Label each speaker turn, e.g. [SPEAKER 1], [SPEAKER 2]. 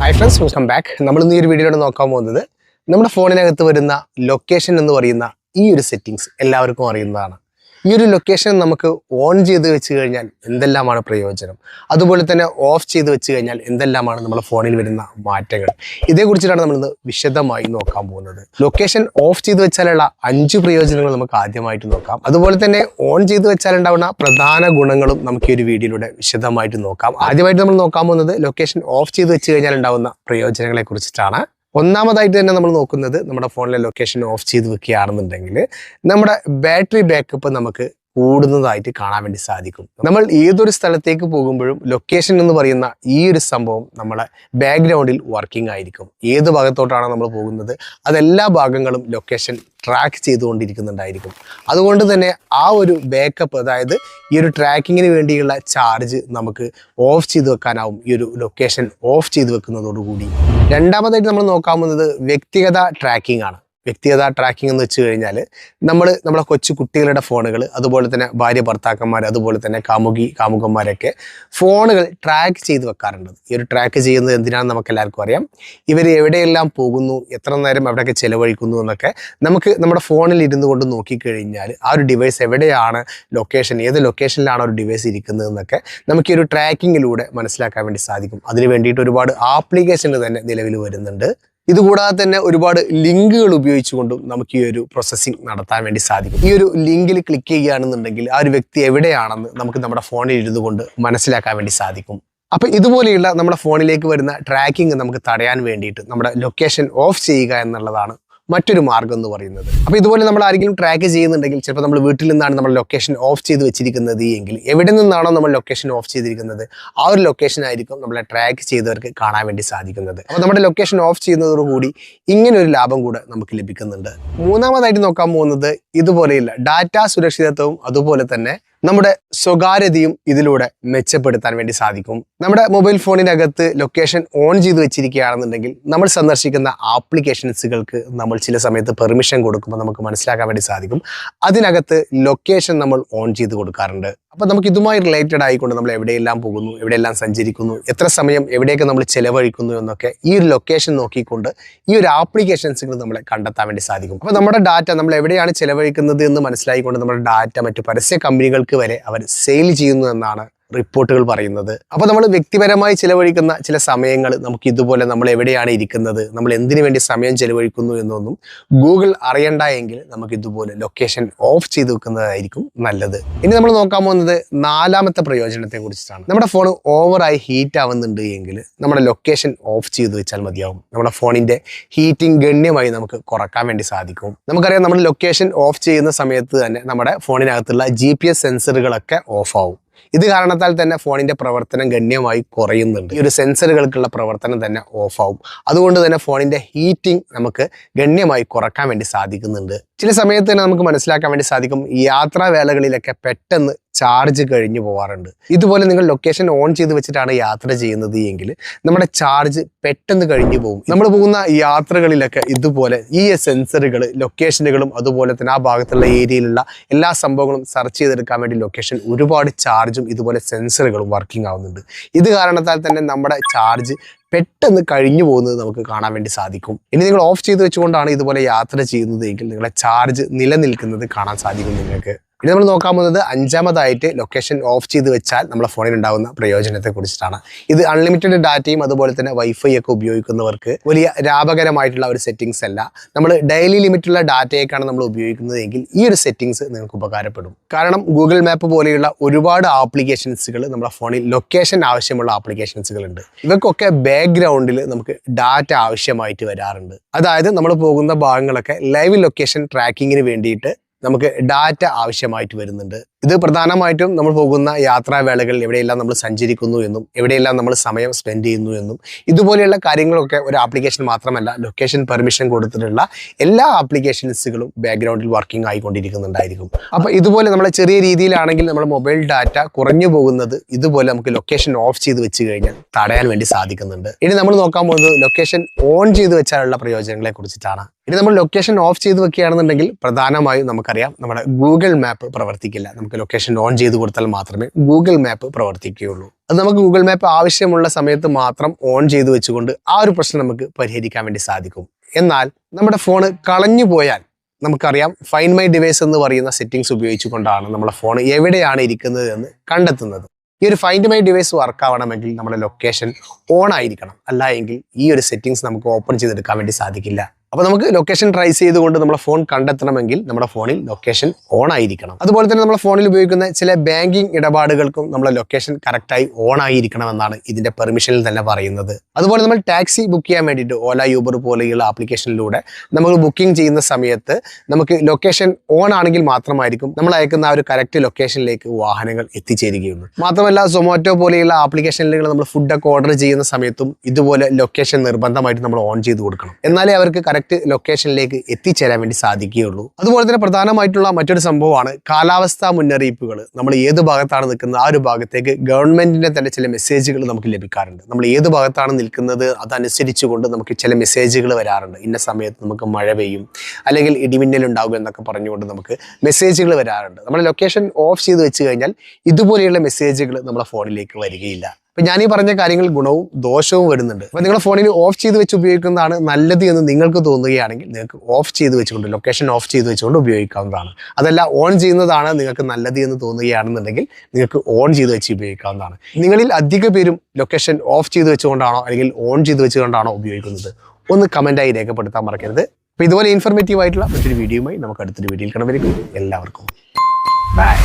[SPEAKER 1] Hi friends welcome back നമ്മൾ ഇന്ന് ഈ ഒരു വീഡിയോയിൽ നോക്കാൻ പോകുന്നത് നമ്മുടെ ഫോണിനകത്ത് വരുന്ന ലൊക്കേഷൻ എന്ന് പറയുന്ന ഈ ഒരു സെറ്റിങ്സ് എല്ലാവർക്കും അറിയുന്നതാണ്. ഈ ഒരു ലൊക്കേഷൻ നമുക്ക് ഓൺ ചെയ്ത് വെച്ച് കഴിഞ്ഞാൽ എന്തെല്ലാമാണ് പ്രയോജനം? അതുപോലെ തന്നെ ഓഫ് ചെയ്ത് വെച്ച് കഴിഞ്ഞാൽ എന്തെല്ലാമാണ് നമ്മുടെ ഫോണിൽ വരുന്ന മാറ്റങ്ങൾ? ഇതേക്കുറിച്ചിട്ടാണ് നമ്മൾ ഇന്ന് വിശദമായി നോക്കാൻ പോകുന്നത്. ലൊക്കേഷൻ ഓഫ് ചെയ്ത് വെച്ചാലുള്ള അഞ്ച് പ്രയോജനങ്ങൾ നമുക്ക് ആദ്യമായിട്ട് നോക്കാം. അതുപോലെ തന്നെ ഓൺ ചെയ്ത് വെച്ചാൽ ഉണ്ടാവുന്ന പ്രധാന ഗുണങ്ങളും നമുക്ക് ഈ ഒരു വീഡിയോയിലൂടെ വിശദമായിട്ട് നോക്കാം. ആദ്യമായിട്ട് നമ്മൾ നോക്കാൻ പോകുന്നത് ലൊക്കേഷൻ ഓഫ് ചെയ്ത് വെച്ച് കഴിഞ്ഞാൽ ഉണ്ടാവുന്ന പ്രയോജനങ്ങളെ കുറിച്ചിട്ടാണ്. ഒന്നാമതായിട്ട് തന്നെ നമ്മൾ നോക്കുന്നത് നമ്മുടെ ഫോണിലെ ലൊക്കേഷൻ ഓഫ് ചെയ്ത് വെക്കുകയാണെന്നുണ്ടെങ്കിൽ നമ്മുടെ ബാറ്ററി ബാക്കപ്പ് നമുക്ക് കൂടുന്നതായിട്ട് കാണാൻ വേണ്ടി സാധിക്കും. നമ്മൾ ഏതൊരു സ്ഥലത്തേക്ക് പോകുമ്പോഴും ലൊക്കേഷൻ എന്ന് പറയുന്ന ഈ ഒരു സംഭവം നമ്മളെ ബാക്ക്ഗ്രൗണ്ടിൽ വർക്കിംഗ് ആയിരിക്കും. ഏത് ഭാഗത്തോട്ടാണ് നമ്മൾ പോകുന്നത് അതെല്ലാ ഭാഗങ്ങളും ലൊക്കേഷൻ ട്രാക്ക് ചെയ്തുകൊണ്ടിരിക്കുന്നുണ്ടായിരിക്കും. അതുകൊണ്ട് തന്നെ ആ ഒരു ബാക്കപ്പ് അതായത് ഈ ഒരു ട്രാക്കിങ്ങിന് വേണ്ടിയുള്ള ചാർജ് നമുക്ക് ഓഫ് ചെയ്ത് വെക്കാനാവും ഈ ഒരു ലൊക്കേഷൻ ഓഫ് ചെയ്ത് വെക്കുന്നതോടുകൂടി. രണ്ടാമതായിട്ട് നമ്മൾ നോക്കാവുന്നത് വ്യക്തിഗത ട്രാക്കിംഗ് ആണ്. വ്യക്തിഗത ട്രാക്കിംഗ് എന്ന് വെച്ച് കഴിഞ്ഞാൽ നമ്മൾ നമ്മളെ കൊച്ചു കുട്ടികളുടെ ഫോണുകൾ അതുപോലെ തന്നെ ഭാര്യ ഭർത്താക്കന്മാർ അതുപോലെ തന്നെ കാമുകി കാമുകന്മാരൊക്കെ ഫോണുകൾ ട്രാക്ക് ചെയ്ത് വെക്കാറുണ്ട്. ഈ ഒരു ട്രാക്ക് ചെയ്യുന്നത് എന്തിനാണെന്ന് നമുക്ക് എല്ലാവർക്കും അറിയാം. ഇവർ എവിടെയെല്ലാം പോകുന്നു എത്ര നേരം എവിടെയൊക്കെ ചിലവഴിക്കുന്നു എന്നൊക്കെ നമുക്ക് നമ്മുടെ ഫോണിൽ ഇരുന്നു കൊണ്ട് നോക്കിക്കഴിഞ്ഞാൽ ആ ഒരു ഡിവൈസ് എവിടെയാണ് ലൊക്കേഷൻ ഏത് ലൊക്കേഷനിലാണ് ഒരു ഡിവൈസ് ഇരിക്കുന്നത് എന്നൊക്കെ നമുക്ക് ഈ ഒരു ട്രാക്കിങ്ങിലൂടെ മനസ്സിലാക്കാൻ വേണ്ടി സാധിക്കും. അതിന് വേണ്ടിയിട്ട് ഒരുപാട് ആപ്ലിക്കേഷനുകൾ തന്നെ നിലവിൽ വരുന്നുണ്ട്. ഇതുകൂടാതെ തന്നെ ഒരുപാട് ലിങ്കുകൾ ഉപയോഗിച്ചുകൊണ്ടും നമുക്ക് ഈ ഒരു പ്രോസസ്സിംഗ് നടത്താൻ വേണ്ടി സാധിക്കും. ഈ ഒരു ലിങ്കിൽ ക്ലിക്ക് ചെയ്യുകയാണെന്നുണ്ടെങ്കിൽ ആ ഒരു വ്യക്തി എവിടെയാണെന്ന് നമുക്ക് നമ്മുടെ ഫോണിൽ ഇരുന്നുകൊണ്ട് മനസ്സിലാക്കാൻ വേണ്ടി സാധിക്കും. അപ്പൊ ഇതുപോലെയുള്ള നമ്മുടെ ഫോണിലേക്ക് വരുന്ന ട്രാക്കിംഗ് നമുക്ക് തടയാൻ വേണ്ടിയിട്ട് നമ്മുടെ ലൊക്കേഷൻ ഓഫ് ചെയ്യുക എന്നുള്ളതാണ് മറ്റൊരു മാർഗം എന്ന് പറയുന്നത്. അപ്പോൾ ഇതുപോലെ നമ്മൾ ആരെങ്കിലും ട്രാക്ക് ചെയ്യുന്നുണ്ടെങ്കിൽ ചിലപ്പോൾ നമ്മൾ വീട്ടിൽ നിന്നാണ് നമ്മൾ ലൊക്കേഷൻ ഓഫ് ചെയ്ത് വെച്ചിരിക്കുന്നത് എങ്കിൽ എവിടെ നിന്നാണോ നമ്മൾ ലൊക്കേഷൻ ഓഫ് ചെയ്തിരിക്കുന്നത് ആ ഒരു ലൊക്കേഷൻ ആയിരിക്കും നമ്മളെ ട്രാക്ക് ചെയ്തവർക്ക് കാണാൻ വേണ്ടി സാധിക്കുന്നത്. അപ്പോൾ നമ്മുടെ ലൊക്കേഷൻ ഓഫ് ചെയ്യുന്നതോടുകൂടി ഇങ്ങനെ ഒരു ലാഭം കൂടെ നമുക്ക് ലഭിക്കുന്നുണ്ട്. മൂന്നാമതായിട്ട് നോക്കാൻ പോകുന്നത് ഇതുപോലെയുള്ള ഡാറ്റ സുരക്ഷിതത്വവും അതുപോലെ തന്നെ നമ്മുടെ സ്വകാര്യതയും ഇതിലൂടെ മെച്ചപ്പെടുത്താൻ വേണ്ടി സാധിക്കും. നമ്മുടെ മൊബൈൽ ഫോണിനകത്ത് ലൊക്കേഷൻ ഓൺ ചെയ്ത് വെച്ചിരിക്കുകയാണെന്നുണ്ടെങ്കിൽ നമ്മൾ സന്ദർശിക്കുന്ന ആപ്ലിക്കേഷൻസുകൾക്ക് നമ്മൾ ചില സമയത്ത് പെർമിഷൻ കൊടുക്കുമ്പോൾ നമുക്ക് മനസ്സിലാക്കാൻ വേണ്ടി സാധിക്കും. അതിനകത്ത് ലൊക്കേഷൻ നമ്മൾ ഓൺ ചെയ്ത് കൊടുക്കാറുണ്ട്. അപ്പോൾ നമുക്ക് ഇതുമായി റിലേറ്റഡ് ആയിക്കൊണ്ട് നമ്മൾ എവിടെയെല്ലാം പോകുന്നു എവിടെയെല്ലാം സഞ്ചരിക്കുന്നു എത്ര സമയം എവിടെയൊക്കെ നമ്മൾ ചിലവഴിക്കുന്നു എന്നൊക്കെ ഈ ഒരു ലൊക്കേഷൻ നോക്കിക്കൊണ്ട് ഈ ഒരു ആപ്ലിക്കേഷൻസുകൾ നമ്മളെ കണ്ടെത്താൻ വേണ്ടി സാധിക്കും. അപ്പോൾ നമ്മുടെ ഡാറ്റ നമ്മൾ എവിടെയാണ് ചിലവഴിക്കുന്നത് എന്ന് മനസ്സിലായിക്കൊണ്ട് നമ്മുടെ ഡാറ്റ മറ്റു പരസ്യ കമ്പനികൾക്ക് വരെ അവർ സെയിൽ ചെയ്യുന്നു എന്നാണ് റിപ്പോർട്ടുകൾ പറയുന്നത്. അപ്പോൾ നമ്മൾ വ്യക്തിപരമായി ചിലവഴിക്കുന്ന ചില സമയങ്ങൾ നമുക്ക് ഇതുപോലെ നമ്മൾ എവിടെയാണ് ഇരിക്കുന്നത് നമ്മൾ എന്തിനു വേണ്ടി സമയം ചിലവഴിക്കുന്നു എന്നൊന്നും ഗൂഗിൾ അറിയണ്ട എങ്കിൽ നമുക്ക് ഇതുപോലെ ലൊക്കേഷൻ ഓഫ് ചെയ്ത് വെക്കുന്നതായിരിക്കും നല്ലത്. ഇനി നമ്മൾ നോക്കാൻ പോകുന്നത് നാലാമത്തെ പ്രയോജനത്തെ കുറിച്ചിട്ടാണ്. നമ്മുടെ ഫോൺ ഓവറായി ഹീറ്റ് ആവുന്നുണ്ട് എങ്കിൽ നമ്മുടെ ലൊക്കേഷൻ ഓഫ് ചെയ്ത് വെച്ചാൽ മതിയാവും. നമ്മുടെ ഫോണിന്റെ ഹീറ്റിംഗ് ഗണ്യമായി നമുക്ക് കുറയ്ക്കാൻ വേണ്ടി സാധിക്കും. നമുക്കറിയാം നമ്മുടെ ലൊക്കേഷൻ ഓഫ് ചെയ്യുന്ന സമയത്ത് തന്നെ നമ്മുടെ ഫോണിനകത്തുള്ള ജി സെൻസറുകളൊക്കെ ഓഫ് ആവും. ഇത് കാരണത്താൽ തന്നെ ഫോണിന്റെ പ്രവർത്തനം ഗണ്യമായി കുറയുന്നുണ്ട്. ഈ ഒരു സെൻസറുകൾക്കുള്ള പ്രവർത്തനം തന്നെ ഓഫാവും. അതുകൊണ്ട് തന്നെ ഫോണിന്റെ ഹീറ്റിംഗ് നമുക്ക് ഗണ്യമായി കുറയ്ക്കാൻ വേണ്ടി സാധിക്കുന്നുണ്ട്. ചില സമയത്ത് തന്നെ നമുക്ക് മനസ്സിലാക്കാൻ വേണ്ടി സാധിക്കും യാത്രാവേളകളിലൊക്കെ പെട്ടെന്ന് ചാർജ് കഴിഞ്ഞു പോവാറുണ്ട്. ഇതുപോലെ നിങ്ങൾ ലൊക്കേഷൻ ഓൺ ചെയ്ത് വെച്ചിട്ടാണ് യാത്ര ചെയ്യുന്നത് എങ്കിൽ നമ്മുടെ ചാർജ് പെട്ടെന്ന് കഴിഞ്ഞു പോകും നമ്മൾ പോകുന്ന യാത്രകളിലൊക്കെ ഇതുപോലെ ഈ സെൻസറുകൾ ലൊക്കേഷനുകളും അതുപോലെ തന്നെ ആ ഭാഗത്തുള്ള ഏരിയയിലുള്ള എല്ലാ സംഭവങ്ങളും സെർച്ച് ചെയ്തെടുക്കാൻ വേണ്ടി ലൊക്കേഷൻ ഒരുപാട് ചാർജും ഇതുപോലെ സെൻസറുകളും വർക്കിംഗ് ആവുന്നുണ്ട്. ഇത് കാരണത്താൽ തന്നെ നമ്മുടെ ചാർജ് പെട്ടെന്ന് കഴിഞ്ഞു പോകുന്നത് നമുക്ക് കാണാൻ വേണ്ടി സാധിക്കും. ഇനി നിങ്ങൾ ഓഫ് ചെയ്ത് വെച്ചുകൊണ്ടാണ് ഇതുപോലെ യാത്ര ചെയ്യുന്നത് എങ്കിൽ നിങ്ങളുടെ ചാർജ് നിലനിൽക്കുന്നത് കാണാൻ സാധിക്കും നിങ്ങൾക്ക്. ഇനി നമ്മൾ നോക്കാൻ പോകുന്നത് അഞ്ചാമതായിട്ട് ലൊക്കേഷൻ ഓഫ് ചെയ്ത് വെച്ചാൽ നമ്മുടെ ഫോണിൽ ഉണ്ടാകുന്ന പ്രയോജനത്തെ കുറിച്ചിട്ടാണ്. ഇത് അൺലിമിറ്റഡ് ഡാറ്റയും അതുപോലെ തന്നെ വൈഫൈ ഒക്കെ ഉപയോഗിക്കുന്നവർക്ക് വലിയ ലാഭകരമായിട്ടുള്ള ഒരു സെറ്റിംഗ്സ് അല്ല. നമ്മൾ ഡെയിലി ലിമിറ്റുള്ള ഡാറ്റയൊക്കെയാണ് നമ്മൾ ഉപയോഗിക്കുന്നതെങ്കിൽ ഈ ഒരു സെറ്റിംഗ്സ് നിങ്ങൾക്ക് ഉപകാരപ്പെടും. കാരണം ഗൂഗിൾ മാപ്പ് പോലെയുള്ള ഒരുപാട് ആപ്ലിക്കേഷൻസുകൾ നമ്മുടെ ഫോണിൽ ലൊക്കേഷൻ ആവശ്യമുള്ള ആപ്ലിക്കേഷൻസുകൾ ഉണ്ട്. ഇവക്കൊക്കെ ബാക്ക്ഗ്രൗണ്ടിൽ നമുക്ക് ഡാറ്റ ആവശ്യമായിട്ട് വരാറുണ്ട്. അതായത് നമ്മൾ പോകുന്ന ഭാഗങ്ങളൊക്കെ ലൈവ് ലൊക്കേഷൻ ട്രാക്കിങ്ങിന് വേണ്ടിയിട്ട് നമുക്ക് ഡാറ്റ ആവശ്യമായിട്ട് വരുന്നുണ്ട്. ഇത് പ്രധാനമായിട്ടും നമ്മൾ പോകുന്ന യാത്രാവേളകളിൽ എവിടെയെല്ലാം നമ്മൾ സഞ്ചരിക്കുന്നു എന്നും എവിടെയെല്ലാം നമ്മൾ സമയം സ്പെൻഡ് ചെയ്യുന്നു എന്നും ഇതുപോലെയുള്ള കാര്യങ്ങളൊക്കെ ഒരു ആപ്ലിക്കേഷൻ മാത്രമല്ല ലൊക്കേഷൻ പെർമിഷൻ കൊടുത്തിട്ടുള്ള എല്ലാ ആപ്ലിക്കേഷൻസുകളും ബാക്ക്ഗ്രൗണ്ടിൽ വർക്കിംഗ് ആയിക്കൊണ്ടിരിക്കുന്നുണ്ടായിരിക്കും. അപ്പോൾ ഇതുപോലെ നമ്മൾ ചെറിയ രീതിയിലാണെങ്കിൽ നമ്മൾ മൊബൈൽ ഡാറ്റ കുറഞ്ഞു പോകുന്നത് ഇതുപോലെ നമുക്ക് ലൊക്കേഷൻ ഓഫ് ചെയ്ത് വെച്ച് കഴിഞ്ഞാൽ തടയാൻ വേണ്ടി സാധിക്കുന്നുണ്ട്. ഇനി നമ്മൾ നോക്കാൻ പോകുന്നത് ലൊക്കേഷൻ ഓൺ ചെയ്ത് വെച്ചാലുള്ള പ്രയോജനങ്ങളെ കുറിച്ചിട്ടാണ്. ഇനി നമ്മൾ ലൊക്കേഷൻ ഓഫ് ചെയ്ത് വെക്കുകയാണെന്നുണ്ടെങ്കിൽ പ്രധാനമായും നമുക്കറിയാം നമ്മുടെ ഗൂഗിൾ മാപ്പ് പ്രവർത്തിക്കില്ല. നമുക്ക് ലൊക്കേഷൻ ഓൺ ചെയ്ത് കൊടുത്താൽ മാത്രമേ ഗൂഗിൾ മാപ്പ് പ്രവർത്തിക്കുകയുള്ളൂ. അത് നമുക്ക് ഗൂഗിൾ മാപ്പ് ആവശ്യമുള്ള സമയത്ത് മാത്രം ഓൺ ചെയ്ത് വെച്ചുകൊണ്ട് ആ ഒരു പ്രശ്നം നമുക്ക് പരിഹരിക്കാൻ വേണ്ടി സാധിക്കും. എന്നാൽ നമ്മുടെ ഫോൺ കളഞ്ഞു പോയാൽ നമുക്കറിയാം ഫൈൻ മൈ ഡിവൈസ് എന്ന് പറയുന്ന സെറ്റിംഗ്സ് ഉപയോഗിച്ചുകൊണ്ടാണ് നമ്മുടെ ഫോൺ എവിടെയാണ് ഇരിക്കുന്നത് എന്ന് കണ്ടെത്തുന്നത്. ഈ ഒരു ഫൈൻഡ് മൈ ഡിവൈസ് വർക്ക് ആവണമെങ്കിൽ നമ്മുടെ ലൊക്കേഷൻ ഓൺ ആയിരിക്കണം. അല്ല ഈ ഒരു സെറ്റിംഗ്സ് നമുക്ക് ഓപ്പൺ ചെയ്തെടുക്കാൻ വേണ്ടി സാധിക്കില്ല. അപ്പോൾ നമുക്ക് ലൊക്കേഷൻ ട്രൈസ് ചെയ്തുകൊണ്ട് നമ്മുടെ ഫോൺ കണ്ടെത്തണമെങ്കിൽ നമ്മുടെ ഫോണിൽ ലൊക്കേഷൻ ഓൺ ആയിരിക്കണം. അതുപോലെ തന്നെ നമ്മുടെ ഫോണിൽ ഉപയോഗിക്കുന്ന ചില ബാങ്കിങ് ഇടപാടുകൾക്കും നമ്മുടെ ലൊക്കേഷൻ കറക്റ്റായി ഓൺ ആയിരിക്കണമെന്നാണ് ഇതിന്റെ പെർമിഷനിൽ തന്നെ പറയുന്നത്. അതുപോലെ നമ്മൾ ടാക്സി ബുക്ക് ചെയ്യാൻ വേണ്ടിയിട്ട് ഓല യൂബർ പോലെയുള്ള ആപ്ലിക്കേഷനിലൂടെ നമ്മൾ ബുക്കിംഗ് ചെയ്യുന്ന സമയത്ത് നമുക്ക് ലൊക്കേഷൻ ഓൺ ആണെങ്കിൽ മാത്രമായിരിക്കും നമ്മൾ അയക്കുന്ന ആ ഒരു കറക്റ്റ് ലൊക്കേഷനിലേക്ക് വാഹനങ്ങൾ എത്തിച്ചേരുകയുള്ളൂ. മാത്രമല്ല സൊമാറ്റോ പോലെയുള്ള ആപ്ലിക്കേഷനിൽ നമ്മൾ ഫുഡൊക്കെ ഓർഡർ ചെയ്യുന്ന സമയത്തും ഇതുപോലെ ലൊക്കേഷൻ നിർബന്ധമായിട്ട് നമ്മൾ ഓൺ ചെയ്ത് കൊടുക്കണം. എന്നാലേ അവർക്ക് കറക്റ്റ് ലൊക്കേഷനിലേക്ക് എത്തിച്ചേരാൻ വേണ്ടി സാധിക്കുകയുള്ളൂ. അതുപോലെ തന്നെ പ്രധാനമായിട്ടുള്ള മറ്റൊരു സംഭവമാണ് കാലാവസ്ഥാ മുന്നറിയിപ്പുകൾ നമ്മൾ ഏത് ഭാഗത്താണ് നിൽക്കുന്നത്? ആ ഒരു ഭാഗത്തേക്ക് ഗവൺമെന്റിന്റെ തന്നെ ചില മെസ്സേജുകൾ നമുക്ക് ലഭിക്കാറുണ്ട്. നമ്മൾ ഏത് ഭാഗത്താണ് നിൽക്കുന്നത്? അതനുസരിച്ചുകൊണ്ട് നമുക്ക് ചില മെസ്സേജുകൾ വരാറുണ്ട്. ഇന്ന സമയത്ത് നമുക്ക് മഴ പെയ്യും. അല്ലെങ്കിൽ ഇടിമിന്നൽ ഉണ്ടാകും എന്നൊക്കെ പറഞ്ഞുകൊണ്ട് നമുക്ക് മെസ്സേജുകൾ വരാറുണ്ട്. നമ്മൾ ലൊക്കേഷൻ ഓഫ് ചെയ്ത് വെച്ച് കഴിഞ്ഞാൽ ഇതുപോലെയുള്ള മെസ്സേജുകൾ നമ്മുടെ ഫോണിലേക്ക് വരികയില്ല. അപ്പൊ ഞാൻ ഈ പറഞ്ഞ കാര്യങ്ങൾ ഗുണവും ദോഷവും വരുന്നുണ്ട്. അപ്പൊ നിങ്ങളുടെ ഫോണിൽ ഓഫ് ചെയ്ത് വെച്ച് ഉപയോഗിക്കുന്നതാണ് നല്ലത് എന്ന് നിങ്ങൾക്ക് തോന്നുകയാണെങ്കിൽ നിങ്ങൾക്ക് ഓഫ് ചെയ്ത് വെച്ചുകൊണ്ട് ലൊക്കേഷൻ ഓഫ് ചെയ്ത് വെച്ചുകൊണ്ട് ഉപയോഗിക്കാവുന്നതാണ്. അതല്ല ഓൺ ചെയ്യുന്നതാണ് നിങ്ങൾക്ക് നല്ലത് എന്ന് തോന്നുകയാണെന്നുണ്ടെങ്കിൽ നിങ്ങൾക്ക് ഓൺ ചെയ്ത് വെച്ച് ഉപയോഗിക്കാവുന്നതാണ്. നിങ്ങളിൽ അധിക പേരും ലൊക്കേഷൻ ഓഫ് ചെയ്ത് വെച്ചുകൊണ്ടാണോ അല്ലെങ്കിൽ ഓൺ ചെയ്ത് വെച്ചുകൊണ്ടാണോ ഉപയോഗിക്കുന്നത്? ഒന്ന് കമന്റായി രേഖപ്പെടുത്താൻ മറക്കരുത്. അപ്പോൾ ഇതുപോലെ ഇൻഫർമേറ്റീവ് ആയിട്ടുള്ള മറ്റൊരു വീഡിയോയുമായി നമുക്ക് അടുത്തൊരു വീഡിയോയിൽ കാണുമായിരിക്കും എല്ലാവർക്കും. ബൈ